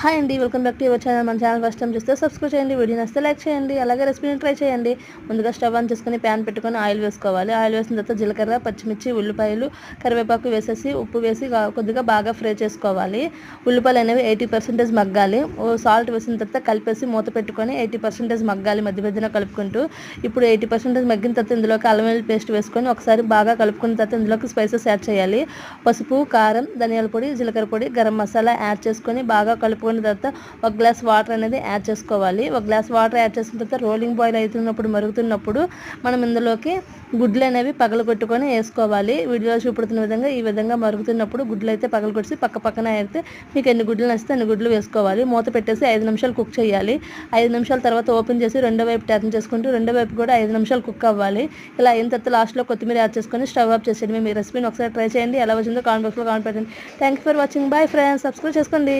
Hi అండి welcome back to your channel మన channel first time చూస్తే సబ్స్క్రైబ్ చేయండి వీడియో నచ్చితే లైక్ చేయండి అలాగే రెసిపీని ట్రై చేయండి. ముందుగా స్టవ్ ఆన్ చేసుకుని ప్యాన్ పెట్టుకొని ఆయిల్ వేసుకోవాలి. ఆయిల్ వేసిన తర్వాత జీలకర్ర పచ్చిమిర్చి ఉల్లిపాయలు కరివేపాకు వేసేసి ఉప్పు వేసి కొద్దిగా బాగా ఫ్రై చేసుకోవాలి. ఉల్లిపాయలు అనేవి ఎయిటీ పర్సెంటేజ్ మగ్గాలి. ఓ సాల్ట్ వేసిన తర్వాత కలిపేసి మూత పెట్టుకొని ఎయిటీ పర్సెంటేజ్ మగ్గాలి మధ్య మధ్యన కలుపుకుంటూ. ఇప్పుడు ఎయిటీ పర్సెంటేజ్ మగ్గిన తర్వాత ఇందులోకి అల్లం వెల్లుల్లి పేస్ట్ వేసుకొని ఒకసారి బాగా కలుపుకున్న తర్వాత ఇందులోకి స్పైసెస్ యాడ్ చేయాలి. పసుపు కారం ధనియాల పొడి జీలకర్ర పొడి గరం మసాలా యాడ్ చేసుకొని బాగా కలుపుకున్న తర్వాత ఒక గ్లాస్ వాటర్ అనేది యాడ్ చేసుకోవాలి. ఒక గ్లాస్ వాటర్ యాడ్ చేసిన తర్వాత రోలింగ్ బాయిల్ అవుతున్నప్పుడు మరుగుతున్నప్పుడు మనం ఇందులోకి గుడ్లు అనేవి పగలగొట్టుకొని వేసుకోవాలి. వీడియోలో చూపడుతున్న విధంగా ఈ విధంగా మరుగుతున్నప్పుడు గుడ్లు అయితే పగలగొట్టి పక్క పక్కన అయితే మీకు ఎన్ని గుడ్లు నచ్చితే అన్ని గుడ్లు వేసుకోవాలి. మూత పెట్టేసి ఐదు నిమిషాలు కుక్ చేయాలి. ఐదు నిమిషాల తర్వాత ఓపెన్ చేసి రెండో వైపు టర్న్ చేసుకుంటూ రెండో వైపు కూడా ఐదు నిమిషాలు కుక్ అవ్వాలి. ఇలా అయిన తర్వాత లాస్ట్లో కొత్తిమీర యాడ్ చేసుకొని స్టవ్ ఆఫ్ చేసేయండి. మీ రెసిపీని ఒకసారి ట్రై చేయండి. ఎలా వచ్చిందో కామెంట్ బాక్స్లో కామెంట్ పెట్టండి. Thank you for watching bye friends subscribe చేసుకోండి.